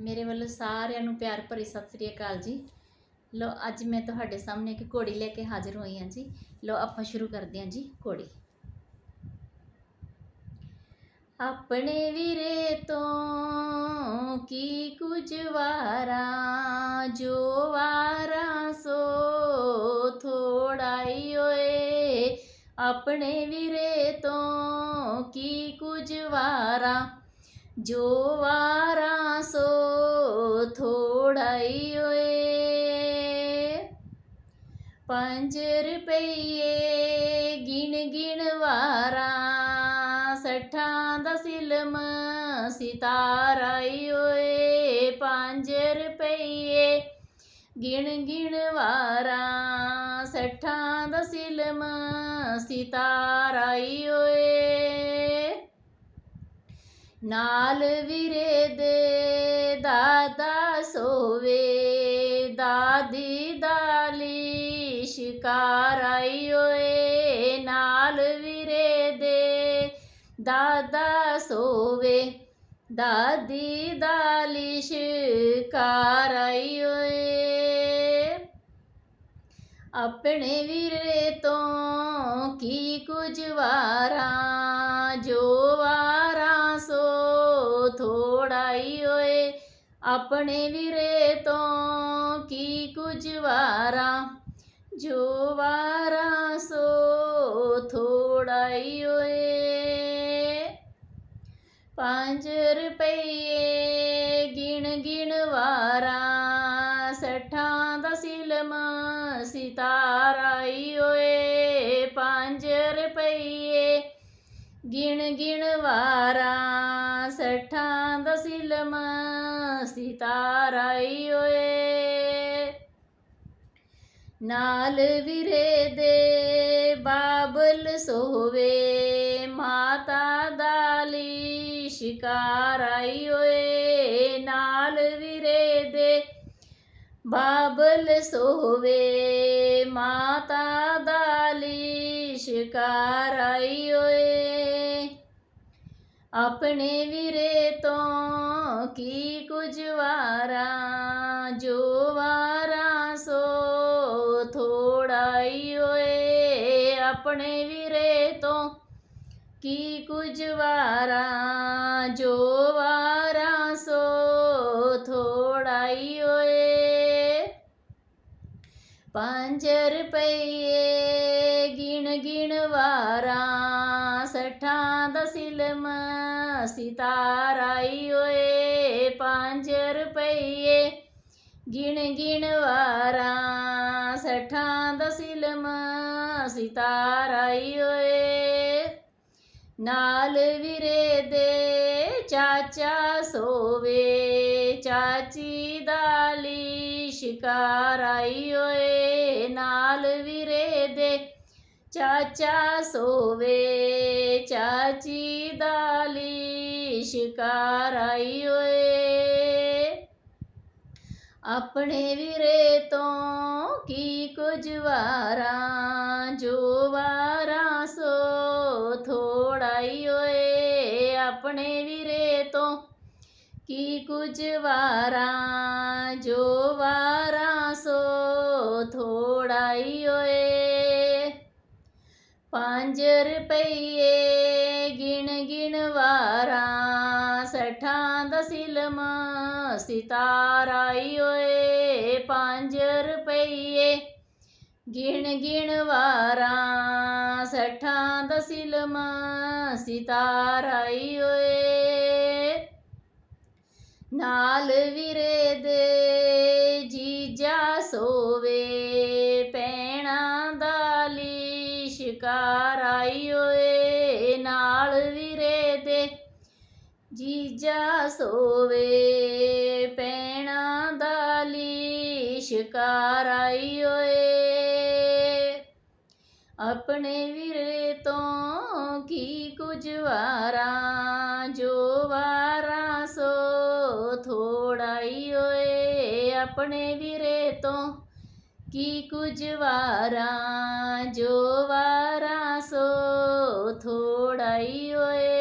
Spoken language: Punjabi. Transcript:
ਮੇਰੇ ਵੱਲੋਂ ਸਾਰਿਆਂ ਨੂੰ ਪਿਆਰ ਭਰੀ ਸਤਿ ਸ੍ਰੀ ਅਕਾਲ ਜੀ। ਲੋ ਅੱਜ ਮੈਂ ਤੁਹਾਡੇ ਸਾਹਮਣੇ ਇੱਕ ਘੋੜੀ ਲੈ ਕੇ ਹਾਜ਼ਰ ਹੋਈ ਹਾਂ ਜੀ। ਲੋ ਆਪਾਂ ਸ਼ੁਰੂ ਕਰਦੇ ਹਾਂ ਜੀ ਘੋੜੀ। ਆਪਣੇ ਵੀਰੇ ਤੋਂ ਕੀ ਕੁਝ ਵਾਰਾਂ, ਜੋ ਵਾਰਾਂ ਸੋ ਥੋੜਾਈ ਓਏ। ਆਪਣੇ ਵੀਰੇ ਤੋਂ ਕੀ ਕੁਝ ਵਾਰਾਂ ਜੋ ਵਾਰਾਂ ਸੋ ਥੋੜਾਈ ਓਏ ਪੰਜ ਰੁਪਈਏ ਗਿਣ ਗਿਣ ਵਾਰਾਂ, ਸੱਠਾਂ ਦਾ ਸਿਲਮ ਸਿਤਾਰਾਈ ਓਏ ਪੰਜ ਰੁਪਈਏ ਗਿਣ ਗਿਣ ਵਾਰਾਂ, ਸੱਠਾਂ ਦਾ ਸਿਲਮ ਸਿਤਾਰਾਈ ਓਏ ਨਾਲ ਵੀਰੇ ਦੇ ਦਾਦਾ ਸੋਵੇ, ਦਾਦੀ ਦਾਲੀ ਸ਼ਿਕਾਰ ਆਈ ਓਏ, ਨਾਲ ਵੀਰੇ ਦੇ ਦਾਦਾ ਸੋਵੇ, ਦਾਦੀ ਦਾਲੀ ਸ਼ਿਕਾਰ ਆਈ ਓਏ। ਆਪਣੇ ਵੀਰੇ ਤੋਂ ਕੀ ਕੁਝ ਵਾਰਾਂ ਆਪਣੇ ਵੀਰੇ ਤੋਂ ਕੀ ਕੁਝ ਵਾਰਾਂ? ਜੋ ਵਾਰਾਂ ਸੋ ਥੋੜਾ ਹੀ ਓਏ ਪੰਜ ਰੁਪਈਏ ਗਿਣ ਗਿਣ ਵਾਰਾਂ, ਸੱਠਾਂ ਦਾ ਸਿਲਮ ਸਿਤਾਰਾਈ ਓਏ ਪੰਜ ਰੁਪਈਏ ਗਿਣ ਗਿਣ ਵਾਰਾਂ, ਸੱਠਾਂ ਦਾ ਸਿਲਮ ਸਿਤਾਰਾਈ ਓਏ। ਨਾਲ ਵੀਰੇ ਦੇ ਬਾਬਲ ਸੋਵੇ, ਮਾਤਾ ਦਾਲੀ ਸ਼ਿਕਾਰ ਆਈ ਓਏ। ਨਾਲ ਵੀਰੇ ਦੇ ਬਾਬਲ ਸੋਵੇ, ਮਾਤਾ ਦਾਲੀ ਸ਼ਿਕਾਰ ਆਈ ਓਏ। ਆਪਣੇ ਵੀਰੇ ਤੋਂ ਕੀ ਕੁਝ ਵਾਰਾਂ, ਜੋ ਵਾਰਾਂ ਸੋ ਥੋੜਾਈ ਓਏ ਆਪਣੇ ਵੀਰੇ ਤੋਂ। ਕੀ ਕੁਝ ਵਾਰਾਂ, ਜੋ ਵਾਰਾਂ ਸੋ ਥੋੜਾਈ ਓਏ ਪੰਜ ਰੁਪਈਏ ਗਿਣ ਗਿਣ ਵਾਰਾਂ ਸੱਠਾਂ ਦਾ ਸਿਲਮ ਸਿਤਾਰਾਈ ਓਏ ਪੰਜ ਰੁਪਈਏ ਗਿਣ ਗਿਣ ਵਾਰਾਂ ਸੱਠਾਂ ਦਾ ਸਿਲਮ ਸਿਤਾਰਾਈ ਓਏ ਨਾਲ ਵੀਰੇ ਦੇ ਚਾਚਾ ਸੋਵੇ ਚਾਚੀ ਦਾਲੀ ਸ਼ਿਕਾਰ ਓਏ ਨਾਲ ਵੀਰੇ ਦੇ ਚਾਚਾ ਸੋਵੇ, ਚਾਚੀ ਦਾਲੀ ਸ਼ਿਕਾਰ ਆਈ ਓਏ। ਆਪਣੇ ਵੀਰੇ ਤੋਂ ਕੀ ਕੁਝ ਵਾਰਾਂ, ਜੋ ਵਾਰਾਂ ਕੀ ਕੁਝ ਵਾਰਾਂ, ਜੋ ਵਾਰਾਂ ਸੋ ਥੋੜਾਈ ਓਏ ਪੰਜ ਰੁਪਈਏ ਗਿਣ ਗਿਣ ਵਾਰਾਂ, ਸੱਠਾਂ ਦਾ ਸਿਲਮ ਸਿਤਾਰਾਈ ਓਏ ਪੰਜ ਰੁਪਈਏ ਗਿਣ ਗਿਣ ਵਾਰਾਂ, ਸੱਠਾਂ ਦਾ ਸਿਲਮ ਸਿਤਾਰਾਈ ਓਏ ਨਾਲ ਵੀਰੇ ਦੇ ਜੀਜਾ ਸੋਵੇ, ਪੈਣਾ ਦਾਲੀ ਸ਼ਿਕਾਰ ਆਈ ਓਏ, ਨਾਲ ਵੀਰੇ ਦੇ ਜੀਜਾ ਸੋਵੇ, ਪੈਣਾ ਦਾਲੀ ਸ਼ਿਕਾਰ ਆਈ ਓਏ। ਆਪਣੇ ਵੀਰੇ ਤੋਂ ਕੀ ਕੁਝ ਵਾਰਾਂ, ਜੋ ਵਾਰਾਂ ਥੋੜਾਈ ਓਏ ਆਪਣੇ ਵੀਰੇ ਤੋਂ ਕੀ ਕੁਝ ਵਾਰਾਂ ਜੋ ਵਾਰਾਂ ਸੋ ਥੋੜਾਈ ਓਏ